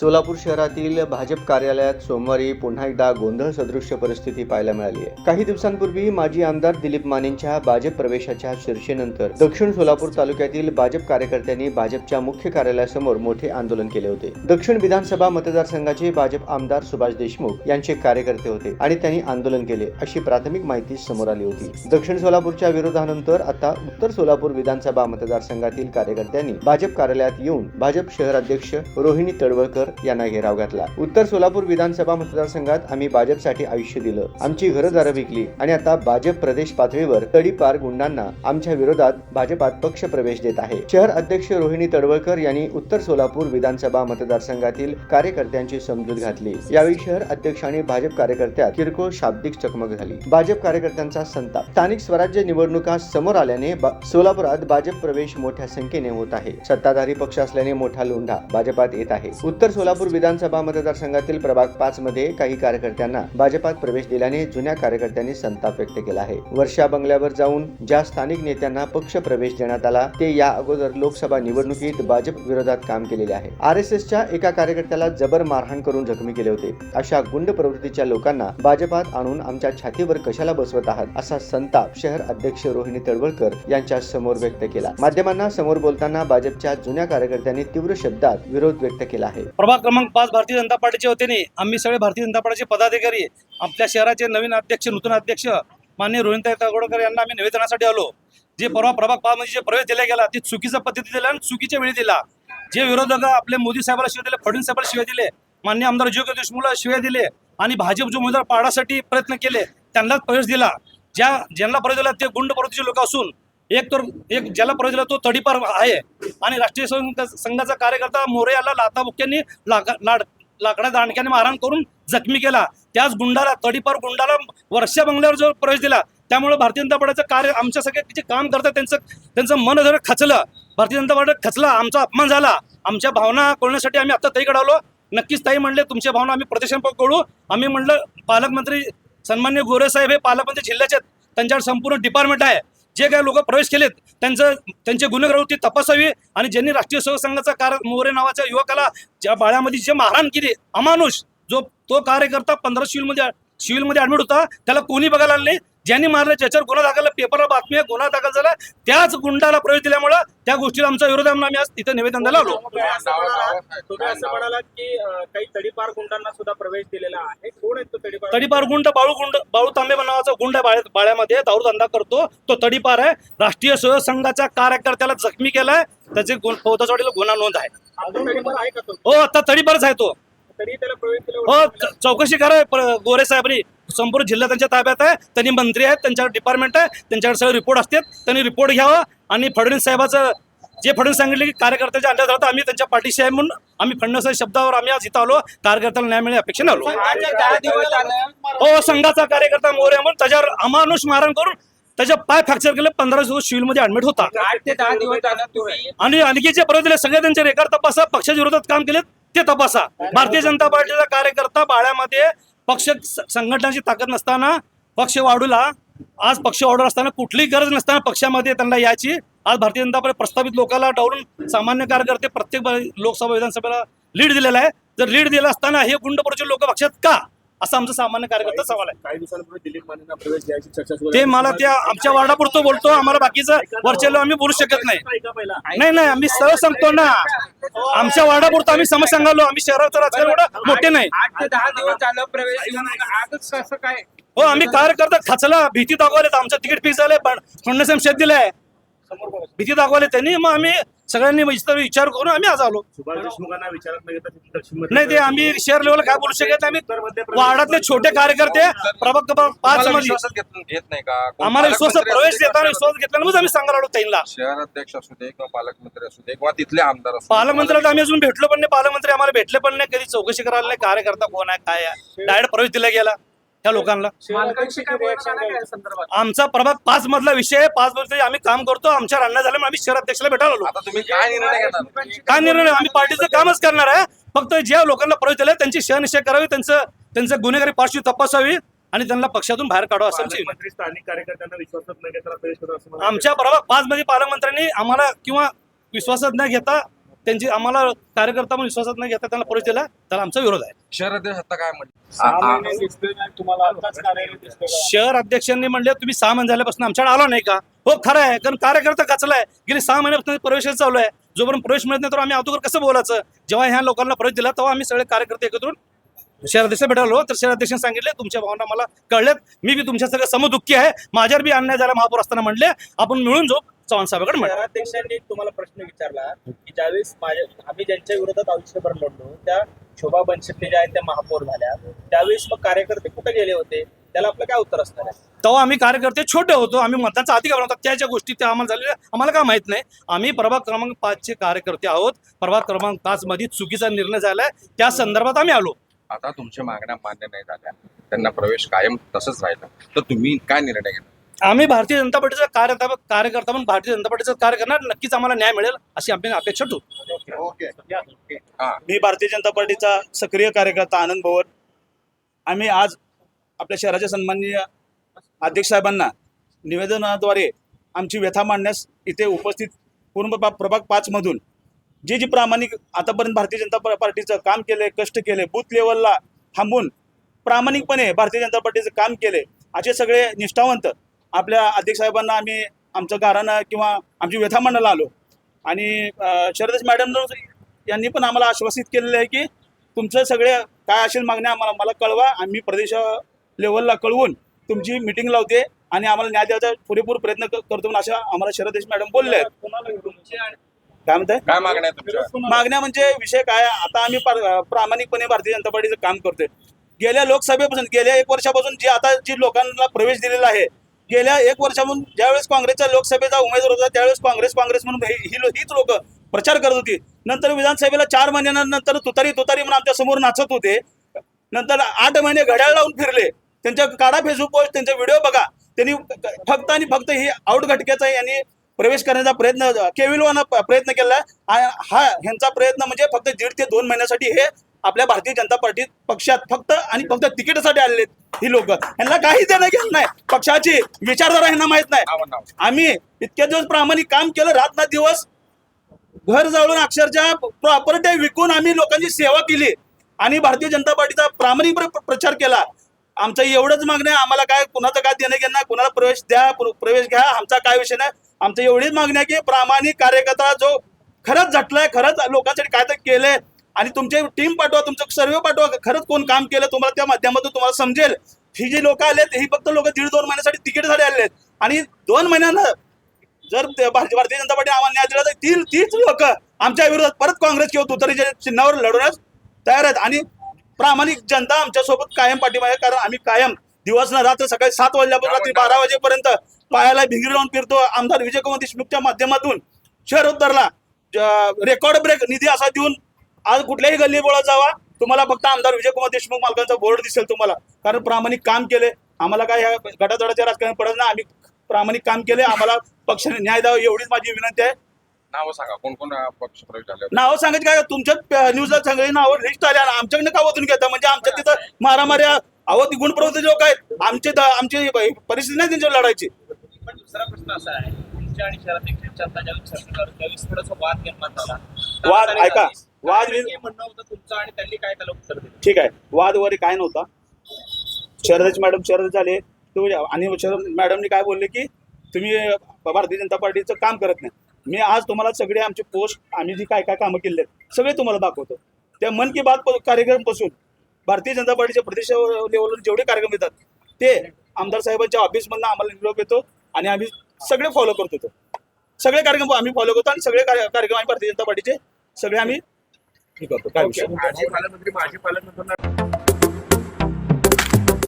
सोलापूर शहरातील भाजप कार्यालयात सोमवारी पुन्हा एकदा गोंधळ सदृश्य परिस्थिती पाहायला मिळाली आहे. काही दिवसांपूर्वी माजी आमदार दिलीप मानेंच्या भाजप प्रवेशाच्या चर्चेनंतर दक्षिण सोलापूर तालुक्यातील भाजप कार्यकर्त्यांनी भाजपच्या मुख्य कार्यालयासमोर मोठे आंदोलन केले होते. दक्षिण विधानसभा मतदारसंघाचे भाजप आमदार सुभाष देशमुख यांचे कार्यकर्ते होते आणि त्यांनी आंदोलन केले अशी प्राथमिक माहिती समोर आली होती. दक्षिण सोलापूरच्या विरोधानंतर आता उत्तर सोलापूर विधानसभा मतदारसंघातील कार्यकर्त्यांनी भाजप कार्यालयात येऊन भाजप शहराध्यक्ष रोहिणी तळवळकर यांना घेराव घातला. उत्तर सोलापूर विधानसभा मतदारसंघात आम्ही भाजपसाठी आयुष्य दिलं. आमची घरदारं विकली. आणि आता भाजप प्रदेश पातळीवर तडीपार गुंडांना आमच्या विरोधात भाजपात पक्ष प्रवेश देत आहे. शहर अध्यक्ष रोहिणी तडवळकर यांनी उत्तर सोलापूर विधानसभा मतदारसंघातील कार्यकर्त्यांची समजूत घातली. यावेळी शहर अध्यक्ष आणि भाजप कार्यकर्त्यात किरकोळ शाब्दिक चकमक झाली. भाजप कार्यकर्त्यांचा संताप. स्थानिक स्वराज्य निवडणुका समोर आल्याने सोलापुरात भाजप प्रवेश मोठ्या संख्येने होत आहे. सत्ताधारी पक्ष असल्याने मोठा लोंढा भाजपात येत आहे. उत्तर सोलापूर विधानसभा मतदारसंघातील प्रभाग पाच मध्ये काही कार्यकर्त्यांना भाजपात प्रवेश दिल्याने जुन्या कार्यकर्त्यांनी संताप व्यक्त केला आहे. वर्षा बंगल्यावर जाऊन ज्या स्थानिक नेत्यांना पक्ष प्रवेश देण्यात आला ते या अगोदर लोकसभा निवडणुकीत भाजप विरोधात काम केलेले आहे. आर एस एसच्या एका कार्यकर्त्याला जबर मारहाण करून जखमी केले होते. अशा गुंड प्रवृत्तीच्या लोकांना भाजपात आणून आमच्या छातीवर कशाला बसवत आहात? असा संताप शहर अध्यक्ष रोहिणी तळवळकर यांच्या समोर व्यक्त केला. माध्यमांना समोर बोलताना भाजपच्या जुन्या कार्यकर्त्यांनी तीव्र शब्दात विरोध व्यक्त केला आहे. प्रभाग क्रमांक पाच भारतीय जनता पार्टीचे होते नाही आम्ही सगळे भारतीय जनता पार्टीचे पदाधिकारी आपल्या शहराचे नवीन अध्यक्ष नूतन अध्यक्ष माननीय रोहिणताई तगोडकर यांना आम्ही निवेदनासाठी आलो. जे परवा प्रभाग पाच मध्ये जे प्रवेश दिला गेला ते चुकीच्या पद्धती दिला आणि चुकीच्या वेळी दिला. जे विरोधक आपले मोदी साहेबाला शिवाय दिले फडणवीस साहेबाला शिवाय दिले मान्य आमदार जोगे देशमुखला शिवाय दिले आणि भाजप जो उमेदवार पाडासाठी प्रयत्न केले त्यांनाच प्रवेश दिला. ज्या ज्यांना प्रवेश दिला ते गुंड प्रवृत्तीचे लोक असून एक तर एक ज्याला प्रवेश दिला तो तडीपार आहे. आणि राष्ट्रीय संघ- संघाचा कार्यकर्ता मोरे याला लाताबुक्यांनी लागा- लाड लाकडा दांडक्याने मारहाण करून जखमी केला. त्याच गुंडाला तडीपार गुंडाला वर्षा बंगल्यावर जो प्रवेश दिला त्यामुळे भारतीय जनता पक्षाचं कार्य आमच्या सगळे जे काम करतात त्यांचं त्यांचं मन जर खचलं. भारतीय जनता पार्टी खचला आमचा अपमान झाला. आमच्या भावना कळण्यासाठी आम्ही आता ताईकडे आलो नक्कीच ताई म्हणले तुमच्या भावना आम्ही प्रदेशांप कळू आम्ही म्हणलं पालकमंत्री सन्मान्य गोरे साहेब हे पालकमंत्री जिल्ह्याचे आहेत. त्यांच्यावर संपूर्ण डिपार्टमेंट आहे. जे काही लोक प्रवेश केलेत त्यांचं त्यांचे गुन्हेगारवृत्ती तपासावी आणि ज्यांनी राष्ट्रीय सेवक संघाचा कार मोरे नावाच्या युवकाला ज्या बाळ्यामध्ये जे मारहाण केली अमानुष जो तो कार्यकर्ता पंधरा सिव्हिलमध्ये सिव्हिलमध्ये ऍडमिट होता त्याला कोणी बघायला आलं ज्यांनी मारलं ज्याच्यावर गुन्हा दाखल पेपरला बातमी आहे गुन्हा दाखल झाला त्याच गुंडाला प्रवेश दिल्यामुळं त्या गोष्टीला आमचा विरोध आहे आम्ही आज तिथं निवेदन द्यायला आलो. तुम्ही असं म्हणालात- म्हणालात की काही तडीपार गुंडांना सुद्धा प्रवेश दिलेला आहे. कोण आहेत तो तडीपार? तडीपार गुंड बाळू गुंड बाळू तांबे नावाचा गुंड आहे बाळ्या बाळ्यामध्ये दारू धंदा करतो तो तडीपार आहे. राष्ट्रीय सहयोग संघाच्या कार्यकर्त्याला जखमी केलाय त्याचे गुन्हा नोंद आहे. आहे हो आता तडीपारच आहे तो. हो चौकशी करा गोरे साहेबांनी. संपूर्ण जिल्हा त्यांच्या ताब्यात आहे त्यांनी मंत्री आहेत त्यांच्यावर डिपार्टमेंट आहे त्यांच्याकडे सगळे रिपोर्ट असतात त्यांनी रिपोर्ट घ्यावा आणि फडणवीस साहेबाचं जे फडणवीस सांगितले की कार्यकर्त्याच्या अंड्यात राहतं आम्ही त्यांच्या पाठीशी आहे म्हणून आम्ही फडणवीस शब्दावर आम्ही आज इथं आलो कार्यकर्त्याला न्याय मिळेल अपेक्षेने आलो. हो संघाचा कार्यकर्ता मोरे म्हणून त्याच्यावर अमानुष मारण करून त्याच्या पाय फ्रॅक्चर केले पंधरा दिवस सिव्हिलमध्ये ऍडमिट होता. आणि आणखी जे परत दिले सगळे त्यांचे रेकॉर्ड तपासा पक्षाच्या विरोधात काम केले ते तपासा. भारतीय जनता पार्टीचा कार्यकर्ता बाळ्यामध्ये पक्ष संघटनाची ताकद नसताना पक्ष वाढूला. आज पक्ष वाढून असताना कुठलीही गरज नसताना पक्षामध्ये त्यांना याची आज भारतीय जनता पार्टी प्रस्तावित लोकांना डावलून सामान्य कार्यकर्ते प्रत्येक लोकसभा विधानसभेला लीड दिलेला आहे. जर लीड दिला असताना हे गुंडपरूचे लोक पक्षात का? असा आमचा सामान्य कार्यकर्ता सवाल आहे. काही दिवसांपूर्वी दिलीप मानेंना प्रवेश द्यायची चर्चा सुरू ते. मला त्या आमच्या वार्डापुरतं बोलतो आम्हाला बाकीचं वरच्या आम्ही बोलू शकत नाही. नाही नाही आम्ही सरळ सांगतो ना. आमच्या वार्डापुरतं आम्ही समज सांगालो आम्ही शहराचं राजकारण एवढं मोठे नाही. आठ ते दहा दिवस झालं प्रवेश येऊन आजच कसं काय? हो आम्ही कार्यकर्ता खचला भीती दाखवले आमचं तिकीट फिक्स झालंय पण फडणवीस शेत दिलंय. भीती दाखवले त्यांनी मग आम्ही सगळ्यांनी विचार विचार करून आम्ही आज आलो. सुभाष देशमुखांना विचारत नाही तर तुम्ही ते आम्ही शहर लेवलला काय बोलू शकत नाही. आम्ही वार्डातले छोटे कार्यकर्ते प्रभाग क्रमांक पाच तुम्हाला मध्ये विश्वासात घेत घेत नाही का? कोण आम्हाला विश्वास पालकमंत्री प्रवेश असू दे, देताना विश्वास घेतल्यानंच आम्ही सांगायला आलो त्यांना शहर अध्यक्ष असू दे किंवा पालकमंत्री असू दे किंवा तिथले आमदार असू दे, पालकमंत्र्याला आम्ही अजून भेटलो पण नाही. पालकमंत्री आम्हाला भेटले पण नाही. कधी चौकशी करायला नाही. कार्यकर्ता कोण आहे काय आहे? डायरेक्ट प्रवेश दिला गेला. त्या लोकांना. मालकांशी काय बोलणं झालं का या संदर्भात? आमचा प्रभाग पाच मधला विषय आहे. पाच मधले आम्ही काम करतो. आमच्या रान्ना झाल्यामुळे आम्ही शहर अध्यक्षाला भेटायला आलो. आता तुम्ही काय निर्णय घेणार? काय निर्णय नाही, आम्ही पार्टीचं कामच करणार आहे. फक्त ज्या लोकांना प्रवेश दिला त्यांची शहनिश्चय करावी त्यांचं त्यांचं गुन्हेगारी पार्श्वी तपासावी आणि त्यांना पक्षातून बाहेर काढावं असं आमची विनंती. पालकमंत्री स्थानिक कार्यकर्त्यांना विश्वासात प्रवेश असं मला आमच्या प्रभाग पाच मध्ये पालकमंत्र्यांनी आम्हाला किंवा विश्वासात न घेता त्यांची आम्हाला कार्यकर्ता म्हणून विश्वासात नाही घेता त्यांना प्रवेश दिला त्याला आमचा विरोध आहे. शहराध्यक्ष आता काय का? शहर अध्यक्षांनी म्हणले तुम्ही सहा महिने झाल्यापासून आमच्याकडे आलो नाही का? हो खरं आहे कारण कार्यकर्ता कचलाय गेली सहा महिन्यापासून प्रवेश चालू आहे. जोपर्यंत प्रवेश मिळत नाही तर आम्ही अगोदर कसं बोलायचं? जेव्हा ह्या लोकांना प्रवेश दिला तेव्हा आम्ही सगळे कार्यकर्ते एकत्र शहराध्यक्ष भेटालो तर शहराध्यक्षांनी सांगितले तुमच्या भावना मला कळल्यात. मी बी तुमच्या सगळं समदुःखी आहे. माझ्यावर बी अन्याय झाला महापौर असताना म्हणले. आपण मिळून जाऊ चव्हाण साहेबाकडे शहराध्यक्षांनी एक तुम्हाला प्रश्न विचारला की ज्यावेळेस माझ्या आम्ही ज्यांच्या विरोधात आयुष्यभर लढलो त्या शोभा बनशेट्टी ज्या आहेत त्या महापौर झाल्या. त्यावेळेस मग कार्यकर्ते कुठे गेले होते? त्याला आपलं काय उत्तर असणार आहे? तेव्हा आम्ही कार्यकर्ते छोटे होतो. आम्ही मतदानचा अधिकार होता. त्या ज्या गोष्टी त्या आम्हाला झालेल्या आम्हाला काय माहीत नाही. आम्ही प्रभाग क्रमांक पाचचे कार्यकर्ते आहोत. प्रभाग क्रमांक पाच मध्ये चुकीचा निर्णय झालाय. त्या संदर्भात आम्ही आलो. आता तुमच्या मागण्या मान्य नाही झाल्या. त्यांना प्रवेश कायम तसंच राहिला. तर तुम्ही काय निर्णय घेतला आम्ही भारतीय जनता पार्टीचा कार्यकर्ता कार्यकर्ता म्हणून भारतीय जनता पार्टीचं कार्य करणार नक्कीच आम्हाला न्याय मिळेल अशी आम्ही अपेक्षा ठेवतो. हा. मी भारतीय जनता पार्टीचा सक्रिय कार्यकर्ता आनंद भवर. आम्ही आज आपल्या शहराच्या सन्माननीय अध्यक्ष साहेबांना निवेदनाद्वारे आमची व्यथा मांडण्यास इथे उपस्थित पूर्ण प्रभाग प्रभाग पाचमधून जे जे प्रामाणिक आतापर्यंत भारतीय जनता पार्टीचं काम केले कष्ट केले बूथ लेवलला थांबून प्रामाणिकपणे भारतीय जनता पार्टीचं काम केले असे सगळे निष्ठावंत आपल्या अध्यक्ष साहेबांना आम्ही आमचं गारानं किंवा आमची व्यथा मांडायला आलो. आणि शरदेश मॅडम यांनी पण आम्हाला आश्वासित केलेलं आहे की तुमचं सगळे काय असेल मागण्या आम्हाला मला कळवा. आम्ही प्रदेश लेवलला कळवून तुमची मिटिंग लावते आणि आम्हाला न्याय द्यायचा पुरेपूर प्रयत्न करतो म्हणून असं आम्हाला शरदेश मॅडम बोलले आहेत. काय म्हणताय? काय मागण्या मागण्या म्हणजे विषय काय? आता आम्ही पर- प्रामाणिकपणे भारतीय जनता पार्टीचं काम करतोय. गेल्या लोकसभेपासून गेल्या एक वर्षापासून जी आता जी लोकांना प्रवेश दिलेला आहे गेल्या एक वर्षापासून ज्यावेळेस काँग्रेसच्या लोकसभेचा उमेदवार होता त्यावेळेस काँग्रेस काँग्रेस म्हणून ही हीच लोक प्रचार करत होती. नंतर विधानसभेला चार महिन्यानंतर तुतारी तुतारी म्हणून आमच्यासमोर नाचत होते. नंतर आठ महिने घड्याळ लावून फिरले. त्यांच्या काढा फेसबुक पोस्ट त्यांचे व्हिडिओ बघा. त्यांनी फक्त आणि फक्त ही आउट घटकेचा यांनी प्रवेश करण्याचा प्रयत्न केविलवानं प्रयत्न केला. हा ह्यांचा प्रयत्न म्हणजे फक्त दीड ते दोन महिन्यासाठी हे आपल्या भारतीय जनता पार्टी पक्षात फक्त आणि फक्त तिकीटासाठी आलेले ही लोक. यांना काही देणं घेणं नाही. पक्षाची विचारधारा यांना माहीत नाही. आम्ही इतके दिवस प्रामाणिक काम केलं रात ना दिवस घर जाळून अक्षरशः प्रॉपर्टी विकून आम्ही लोकांची सेवा केली आणि भारतीय जनता पार्टीचा प्रामाणिक प्र- प्रचार केला. आमचं एवढंच मागणं आहे आम्हाला काय कुणाचं काय देणं घेणं नाही, कुणाला प्रवेश द्या प्र- प्रवेश घ्या आमचा काय विषय नाही. आमचं एवढीच मागणी आहे की प्रामाणिक कार्यकर्ता जो खरंच झटलाय खरंच लोकांसाठी काय तर केलंय आणि तुमचे टीम पाठवा तुमचं सर्वे पाठवा. खरंच कोण काम केलं तुम्हाला त्या माध्यमातून तुम्हाला समजेल. ही जी लोक आलेत ही फक्त लोक दीड दोन महिन्यासाठी तिकीटसाठी झाले आहेत आणि दोन महिन्यानं जर भारतीय भारतीय जनता पार्टी आम्हाला न्याय दिला तर ती तीच लोक आमच्या विरोधात परत काँग्रेस किंवा तुतारीच्या चिन्हावर लढवण्यास तयार आहेत. आणि प्रामाणिक जनता आमच्यासोबत कायम पाठिंबा आहे. कारण आम्ही कायम दिवस न रात्र सकाळी सात वाजल्यापासून रात्री बारा वाजेपर्यंत पायाला भिंगरी लावून फिरतो. आमदार विजयकुमार देशमुखच्या माध्यमातून शहर उतरला रेकॉर्ड ब्रेक निधी असा देऊन आज कुठल्याही गल्ली बोळात जावा. तुम्हाला फक्त आमदार विजयकुमार देशमुख मालकांचा बोर्ड दिसेल तुम्हाला. कारण प्रामाणिक काम केले. आम्हाला काय ह्या गटातडाच्या राजकारण पडत नाही. आम्ही प्रामाणिक काम केले. आम्हाला पक्षाने न्याय द्यावा एवढीच माझी विनंती आहे. नाव सांगा. कोण कोण पक्ष प्रवेश झाले नावं सांगायची काय? तुमच्याच न्यूजला सगळी नावं लिस्ट आली. आणि आमच्याकडनं का वतून घेता? म्हणजे आमच्या तिथं मारामाऱ्या अहो ती गुणप्रवृत्ती लोक आहेत. आमचे आमची परिस्थिती नाही त्यांच्यावर लढायची. पण दुसरा प्रश्न असा आहे. तुमच्या आणि थोडासा वाद निर्माण झाला. वाद ऐका, वाद म्हणणं होतं तुमचं आणि त्यांनी काय त्याला उत्तर दिलं? ठीक आहे. वाद वगैरे काय नव्हता. शरदेश मॅडम शरद झाले. तो आणि शरद मॅडमनी काय बोलले की तुम्ही भारतीय जनता पार्टीचं काम करत नाही. मी आज तुम्हाला सगळे आमचे पोस्ट आम्ही जी काय काय कामं केले सगळे तुम्हाला दाखवतो. त्या मन की बात कार्यक्रमपासून भारतीय जनता पार्टीच्या प्रदेश लेवलवर जेवढे कार्यक्रम येतात ते आमदार साहेबांच्या ऑफिसमधनं आम्हाला निरोप येतो आणि आम्ही सगळे फॉलो करत सगळे कार्यक्रम आम्ही फॉलो करतो आणि सगळे कार्य- कार्यक्रम आम्ही भारतीय जनता पार्टीचे सगळे आम्ही हे करतो काय विषय माजी पालकमंत्री माजी पालकमंत्री